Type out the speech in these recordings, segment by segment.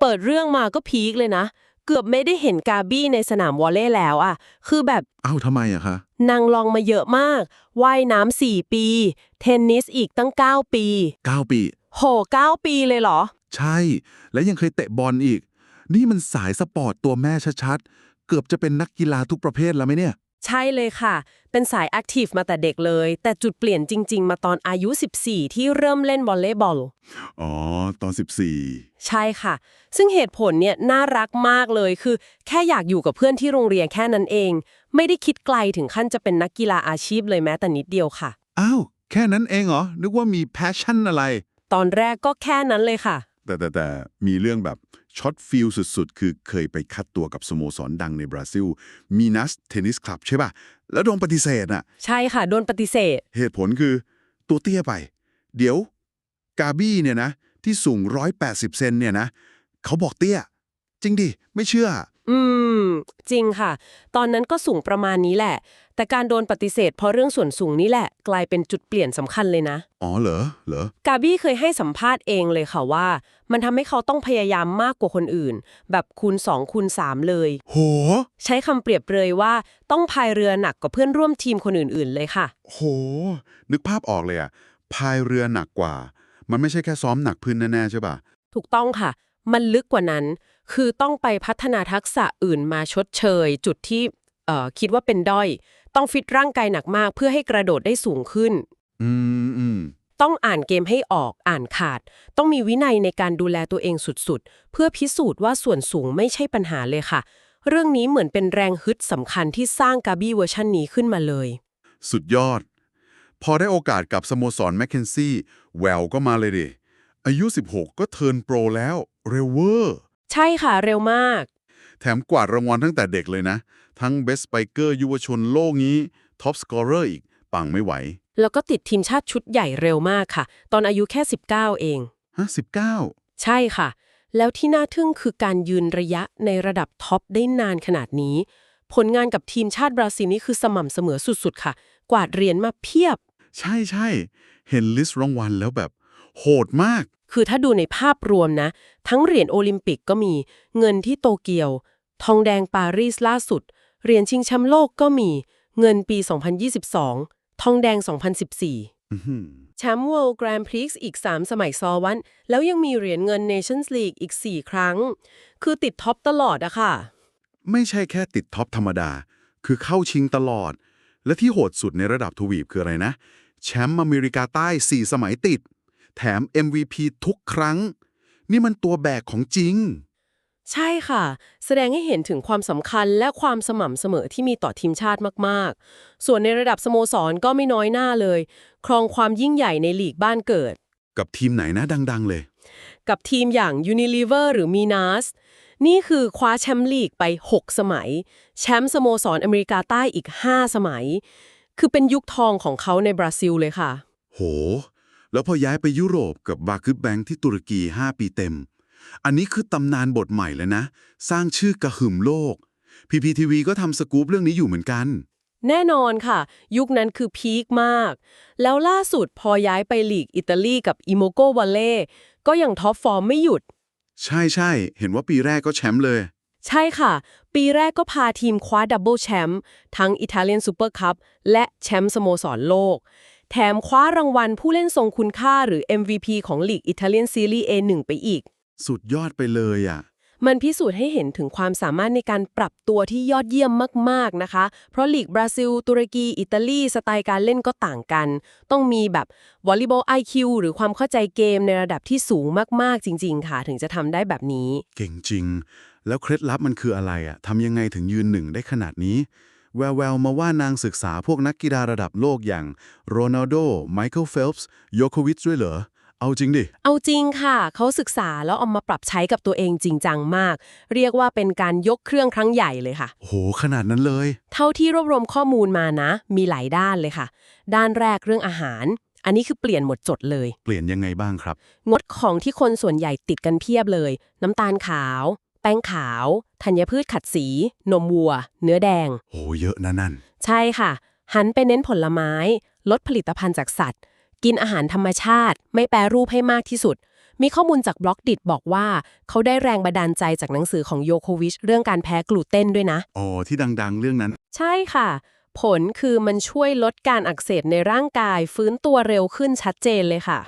เปิดเรื่องมาก็พีคเลยนะ เกือบไม่ได้เห็นกาบี้ในสนามวอลเลย์แล้วอะคือแบบเอ้าทำไมอะคะนางลองมาเยอะมากว่ายน้ำสี่ปี เทนนิสอีกตั้ง 9 ปี 9 ปี โห9ปีเลยเหรอ ใช่ และยังเคยเตะบอลอีก นี่มันสายสปอร์ตตัวแม่ชัดๆ เกือบจะเป็นนักกีฬาทุกประเภทแล้วไหมเนี่ย ใช่เลยค่ะ เป็นสายแอคทีฟมาแต่เด็กเลย แต่จุดเปลี่ยนจริง ๆ มาตอนอายุ 14 ที่เริ่มเล่นวอลเลย์บอล อ๋อ ตอน 14 ใช่ค่ะ ซึ่งเหตุผลเนี่ยน่ารักมากเลยคือ แค่อยากอยู่กับเพื่อนที่โรงเรียนแค่นั้นเอง ไม่ได้คิดไกลถึงขั้นจะเป็นนักกีฬาอาชีพเลยแม้แต่นิดเดียวค่ะ อ้าว แค่นั้นเองเหรอ นึกว่ามีแพชชั่นอะไร ตอนแรกก็แค่นั้นเลยค่ะ แต่แต่แต่มีเรื่องแบบ ช็อตฟิลสุดๆ คือเคยไปคัดตัวกับสโมสรดังในบราซิลมีนัสเทนนิสคลับใช่ป่ะ แล้วโดนปฏิเสธอะ ใช่ค่ะ โดนปฏิเสธ เหตุผลคือตัวเตี้ยไป เดี๋ยว กาบี้เนี่ยนะ ที่สูง 180 เซนเนี่ยนะ เขาบอกเตี้ย จริงดิ ไม่เชื่อ อืม จริงค่ะ ตอนนั้นก็สูงประมาณนี้แหละ แต่การโดนปฏิเสธเพราะเรื่องส่วนสูงนี่แหละ กลายเป็นจุดเปลี่ยนสำคัญเลยนะ อ๋อเหรอเหรอ กาบี้เคยให้สัมภาษณ์เองเลยค่ะว่า มันทำให้เขาต้องพยายามมากกว่าคนอื่น แบบคูณ2คูณ3เลย โห ใช้คำเปรียบเลยว่าต้องพายเรือหนักกว่าเพื่อนร่วมทีมคนอื่น ๆ เลยค่ะ โห นึกภาพออกเลยอะพายเรือหนักกว่า มันไม่ใช่แค่ซ้อมหนักพื้นแน่ๆใช่ป่ะ ถูกต้องค่ะ มันลึกกว่านั้น คือต้องไปพัฒนาทักษะอื่นมาชดเชย จุดที่เอ่อคิดว่าเป็นด้อย ต้องฟิตร่างกายหนักมากเพื่อให้กระโดดได้สูงขึ้น อืมอืมต้องอ่านเกมให้ออกอ่านขาด ต้องมีวินัยในการดูแลตัวเองสุดๆ เพื่อพิสูจน์ว่าส่วนสูงไม่ใช่ปัญหาเลยค่ะ เรื่องนี้เหมือนเป็นแรงฮึดสำคัญที่สร้างกาบี้เวอร์ชันนี้ขึ้นมาเลย สุดยอด พอได้โอกาสกับสโมสรแมคเคนซี่แววก็มาเลยดิอายุ 16 ก็เทิร์นโปรแล้ว เร็วเวอร์ ใช่ค่ะเร็วมาก แถมกวาดรางวัลตั้งแต่เด็กเลยนะ ทั้ง Best Spiker ยุวชนโลกนี้ Top Scorer อีก ปังไม่ไหว แล้วก็ติดทีมชาติชุดใหญ่เร็วมากค่ะ ตอนอายุแค่ 19 เอง ฮะ19 ใช่ค่ะ แล้วที่น่าทึ่งคือการยืนระยะในระดับท็อปได้นานขนาดนี้ ผลงานกับทีมชาติบราซิลนี่คือสม่ำเสมอสุดๆ ค่ะ กวาดเหรียญมาเพียบ ใช่ใช่ เห็นลิสต์รางวัลแล้วแบบ โหดมาก คือถ้าดูในภาพรวมนะ ทั้งเหรียญโอลิมปิกก็มี เงินที่โตเกียว ทองแดงปารีสล่าสุด เหรียญชิงแชมป์โลกก็มี เงินปี 2022 ทองแดง 2014อื้อหือแชมป์ World Grand Prix อีก 3 สมัยซ้อนแล้วยังมีเหรียญเงิน Nations League อีก 4 ครั้ง คือติดท็อปตลอดอะค่ะ ไม่ใช่แค่ติดท็อปธรรมดา คือเข้าชิงตลอด และที่โหดสุดในระดับทวีปคืออะไรนะ แชมป์อเมริกาใต้ 4 สมัยติด แถม MVP ทุกครั้ง นี่มันตัวแบกของจริง ใช่ค่ะ แสดงให้เห็นถึงความสำคัญและความสม่ำเสมอที่มีต่อทีมชาติมาก ๆ ส่วนในระดับสโมสรก็ไม่น้อยหน้าเลย ครองความยิ่งใหญ่ในลีกบ้านเกิด กับทีมไหนนะดัง ๆ เลย กับทีมอย่าง Unilever หรือ Minas นี่คือคว้าแชมป์ลีกไป 6 สมัย แชมป์สโมสรอเมริกาใต้อีก 5 สมัย คือเป็นยุคทองของเขาในบราซิลเลยค่ะ โห แล้วพอย้ายไปยุโรปกับบาคึบแบงค์ที่ตุรกี 5 ปีเต็ม อันนี้คือตำนานบทใหม่เลยนะ สร้างชื่อกระหึ่มโลก PPTV ก็ทำสกู๊ปเรื่องนี้อยู่เหมือนกัน แน่นอนค่ะ ยุคนั้นคือพีคมาก แล้วล่าสุดพอย้ายไปลีกอิตาลีกับอิโมโกวาเล่ก็ยังท็อปฟอร์มไม่หยุด ใช่ใช่เห็นว่าปีแรกก็แชมป์เลย ใช่ค่ะ ปีแรกก็พาทีมคว้าดับเบิลแชมป์ทั้งอิตาเลียนซูเปอร์คัพและแชมป์สโมสรโลก แถมคว้ารางวัลผู้เล่นทรงคุณค่าหรือ MVP ของลีกอิตาเลียนซีรีส์ A1 ไปอีก สุดยอดไปเลยอะ มันพิสูจน์ให้เห็นถึงความสามารถในการปรับตัวที่ยอดเยี่ยมมาก ๆ นะคะ เพราะลีกบราซิล ตุรกี อิตาลี สไตล์การเล่นก็ต่างกัน ต้องมีแบบวอลเลย์บอล IQ หรือความเข้าใจเกมในระดับที่สูงมาก ๆ จริง ๆ ค่ะ ถึงจะทำได้แบบนี้ เก่งจริง แล้วเคล็ดลับมันคืออะไรอะทำยังไงถึงยืนหนึ่งได้ขนาดนี้ แววๆมาว่านางศึกษาพวกนักกีฬาระดับโลกอย่างโรนัลโด ไมเคิลเฟลป์ส์โยโควิชด้วยเหรอ เอาจริงดิ เอาจริงค่ะ เขาศึกษาแล้วเอามาปรับใช้กับตัวเองจริงจังมาก เรียกว่าเป็นการยกเครื่องครั้งใหญ่เลยค่ะ โห ขนาดนั้นเลย เท่าที่รวบรวมข้อมูลมานะ มีหลายด้านเลยค่ะ ด้านแรกเรื่องอาหาร อันนี้คือเปลี่ยนหมดจดเลย เปลี่ยนยังไงบ้างครับ งดของที่คนส่วนใหญ่ติดกันเพียบเลย น้ำตาลขาว แป้งขาว ธัญพืชขัดสี นมวัว เนื้อแดง โหเยอะนะนั่น ใช่ค่ะ หันไปเน้นผลไม้ ลดผลิตภัณฑ์จากสัตว์ กินอาหารธรรมชาติ ไม่แปรรูปให้มากที่สุด มีข้อมูลจากบล็อกดิดบอกว่า เขาได้แรงบันดาลใจจากหนังสือของโยโควิช เรื่องการแพ้กลูเตนด้วยนะ อ๋อ ที่ดังๆ เรื่องนั้น ใช่ค่ะ ผลคือมันช่วยลดการอักเสบในร่างกาย ฟื้นตัวเร็วขึ้นชัดเจนเลยค่ะ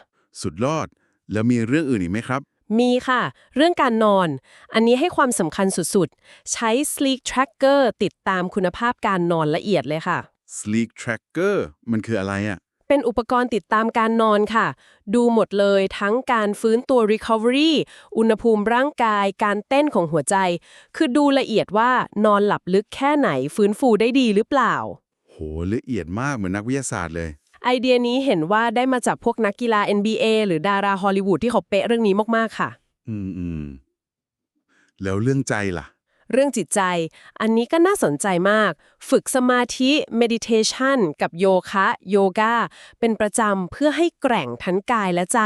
สุดยอด แล้วมีเรื่องอื่นอีกไหมครับ มีค่ะ เรื่องการนอน อันนี้ให้ความสำคัญสุดๆ ใช้ Sleep Tracker ติดตามคุณภาพการนอนละเอียดเลยค่ะ Sleep Tracker มันคืออะไรอะเป็นอุปกรณ์ติดตามการนอนค่ะ ดูหมดเลยทั้งการฟื้นตัว Recovery อุณหภูมิร่างกาย การเต้นของหัวใจ คือดูละเอียดว่านอนหลับลึกแค่ไหนฟื้นฟูได้ดีหรือเปล่า โหละเอียดมากเหมือนนักวิทยาศาสตร์เลย ไอเดียนี้เห็นว่าได้มาจากพวกนักกีฬา NBA หรือดาราฮอลลีวูดที่เขาเป๊ะเรื่องนี้มากๆค่ะ อืมอืมแล้วเรื่องใจล่ะ เรื่องจิตใจ อันนี้ก็น่าสนใจมาก ฝึกสมาธิ meditation กับโยคะ โยกาเป็นประจำเพื่อให้แกร่งทั้งกายและใจ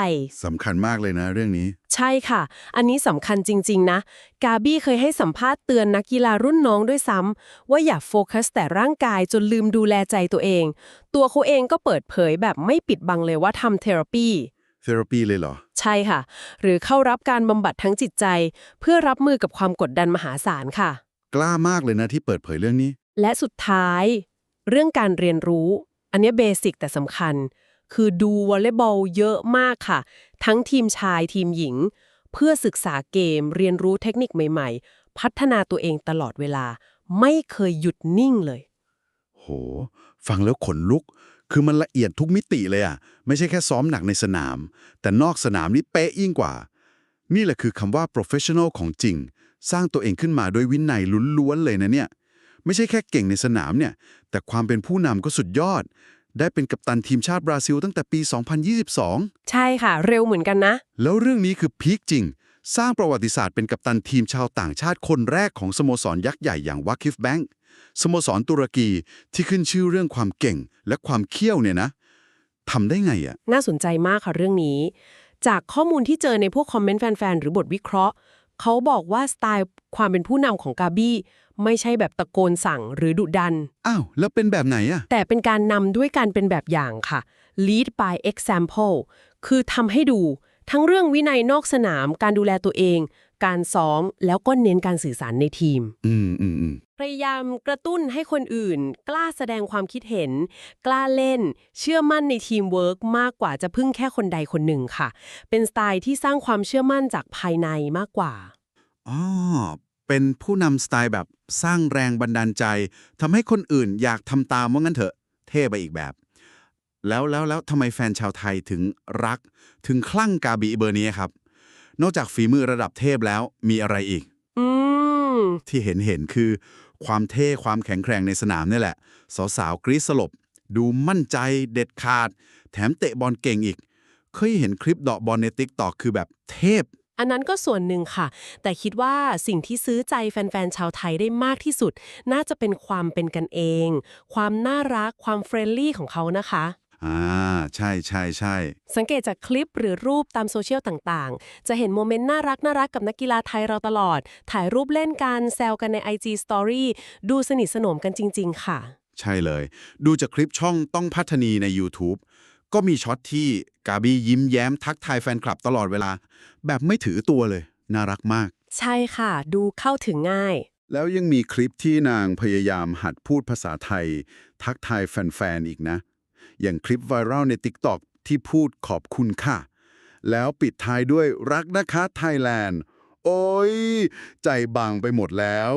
สำคัญมากเลยนะเรื่องนี้ ใช่ค่ะ อันนี้สำคัญจริง ๆ นะ กาบี้เคยให้สัมภาษณ์เตือนนักกีฬารุ่นน้องด้วยซ้ำว่าอย่าโฟกัสแต่ร่างกายจนลืมดูแลใจตัวเอง ตัวเขาเองก็เปิดเผยแบบไม่ปิดบังเลยว่าทำเทอราปี เทอราปีเลยเหรอ ใช่ค่ะ หรือเข้ารับการบำบัดทั้งจิตใจ เพื่อรับมือกับความกดดันมหาศาลค่ะ กล้ามากเลยนะที่เปิดเผยเรื่องนี้ และสุดท้าย เรื่องการเรียนรู้ อันนี้เบสิกแต่สำคัญ คือดูวอลเลย์บอลเยอะมากค่ะ ทั้งทีมชายทีมหญิง เพื่อศึกษาเกม เรียนรู้เทคนิคใหม่ๆ พัฒนาตัวเองตลอดเวลา ไม่เคยหยุดนิ่งเลย โห ฟังแล้วขนลุก คือมันละเอียดทุกมิติเลยอะไม่ใช่แค่ซ้อมหนักในสนาม แต่นอกสนามนี่เป๊ะยิ่งกว่า นี่แหละคือคำว่า professional ของจริง สร้างตัวเองขึ้นมาด้วยวินัยล้วนๆเลยนะเนี่ย ไม่ใช่แค่เก่งในสนามเนี่ย แต่ความเป็นผู้นำก็สุดยอด ได้เป็นกัปตันทีมชาติบราซิลตั้งแต่ปี 2022 ใช่ค่ะ เร็วเหมือนกันนะ แล้วเรื่องนี้คือพีคจริง สร้างประวัติศาสตร์เป็นกัปตันทีมชาวต่างชาติคนแรกของสโมสรยักษ์ใหญ่อย่างวาคิฟแบงค์ สโมสรตุรกีที่ขึ้นชื่อเรื่องความเก่งและความเขี้ยวเนี่ยนะทำได้ไงอะน่าสนใจมากค่ะเรื่องนี้ จากข้อมูลที่เจอในพวกคอมเมนต์แฟนๆ หรือบทวิเคราะห์ เขาบอกว่าสไตล์ความเป็นผู้นำของกาบี้ไม่ใช่แบบตะโกนสั่งหรือดุดัน อ้าว แล้วเป็นแบบไหนอะแต่เป็นการนำด้วยการเป็นแบบอย่างค่ะ lead by example คือทำให้ดู ทั้งเรื่องวินัยนอกสนาม การดูแลตัวเอง การซ้อม แล้วก็เน้นการสื่อสารในทีม อืมอืมอืมพยายามกระตุ้นให้คนอื่น กล้าแสดงความคิดเห็น กล้าเล่น เชื่อมั่นในทีมเวิร์กมากกว่าจะพึ่งแค่คนใดคนหนึ่งค่ะ เป็นสไตล์ที่สร้างความเชื่อมั่นจากภายในมากกว่า อ๋อ เป็นผู้นำสไตล์แบบสร้างแรงบันดาลใจทำให้คนอื่นอยากทำตามว่างั้นเถอะ เท่ไปอีกแบบ แล้วแล้วแล้วทำไมแฟนชาวไทยถึงรัก ถึงคลั่งกาบีเบอร์นี้ครับ นอกจากฝีมือระดับเทพแล้วมีอะไรอีก อืม ที่เห็นเห็นคือ ความเท่ความแข็งแกร่งในสนามนี่แหละ สาวๆกรี๊ดสลบ ดูมั่นใจเด็ดขาด แถมเตะบอลเก่งอีก เคยเห็นคลิปเดอกบอลในติ๊กตอกคือแบบเทพ อันนั้นก็ส่วนหนึ่งค่ะ แต่คิดว่าสิ่งที่ซื้อใจแฟนๆชาวไทยได้มากที่สุด น่าจะเป็นความเป็นกันเอง ความน่ารักความเฟรนลี่ของเขานะคะ อ่าใช่ใช่ใช่สังเกตจากคลิปหรือรูปตามโซเชียลต่างๆ จะเห็นโมเมนต์น่ารักน่ารักกับนักกีฬาไทยเราตลอด ถ่ายรูปเล่นกันแซวกันใน IG Story ดูสนิทสนมกันจริง ๆ ค่ะ ใช่เลย ดูจากคลิปช่องต้องพัฒนีใน YouTube ก็มีช็อตที่กาบี้ยิ้มแย้มทักทายแฟนคลับตลอดเวลา แบบไม่ถือตัวเลย น่ารักมาก ใช่ค่ะ ดูเข้าถึงง่าย แล้วยังมีคลิปที่นางพยายามหัดพูดภาษาไทย ทักทายแฟนๆอีกนะ อย่างคลิปไวรัลใน TikTok ที่พูดขอบคุณค่ะ แล้วปิดท้ายด้วยรักนะคะไทยแลนด์ โอ้ย ใจบางไปหมดแล้ว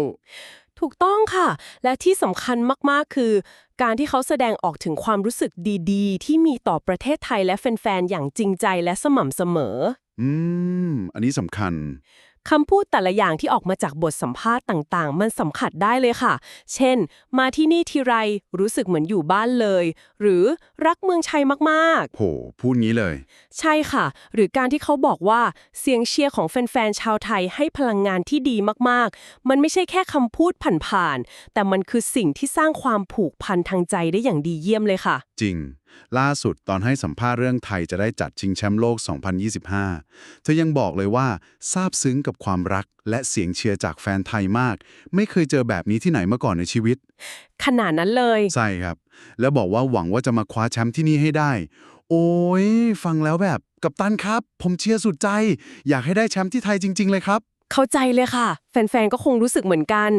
ถูกต้องค่ะ และที่สำคัญมาก ๆ คือ การที่เขาแสดงออกถึงความรู้สึกดี ๆ ที่มีต่อประเทศไทยและแฟน ๆ อย่างจริงใจและสม่ำเสมอ อืม อันนี้สำคัญ คำพูดแต่ละอย่างที่ออกมาจากบทสัมภาษณ์ต่างๆ มันสัมผัสได้เลยค่ะ เช่น มาที่นี่ทีไรรู้สึกเหมือนอยู่บ้านเลย หรือรักเมืองชัยมากๆ โห พูดงี้เลย ใช่ค่ะ หรือการที่เขาบอกว่าเสียงเชียร์ของแฟนๆ ชาวไทยให้พลังงานที่ดีมากๆ มันไม่ใช่แค่คำพูดผ่านๆ แต่มันคือสิ่งที่สร้างความผูกพันทางใจได้อย่างดีเยี่ยมเลยค่ะ จริงล่าสุดตอนให้สัมภาษณ์เรื่องไทยจะได้จัดชิงแชมป์โลก 2025 เธอยังบอกเลยว่าซาบซึ้งกับความรักและเสียงเชียร์จากแฟนไทยมาก ไม่เคยเจอแบบนี้ที่ไหนมาก่อนในชีวิต ขนาดนั้นเลย ใช่ครับ แล้วบอกว่าหวังว่าจะมาคว้าแชมป์ที่นี่ให้ได้ โอ้ย ฟังแล้วแบบกัปตันครับ ผมเชียร์สุดใจ อยากให้ได้แชมป์ที่ไทยจริง ๆ เลยครับ เข้าใจเลยค่ะ แฟนๆก็คงรู้สึกเหมือนกัน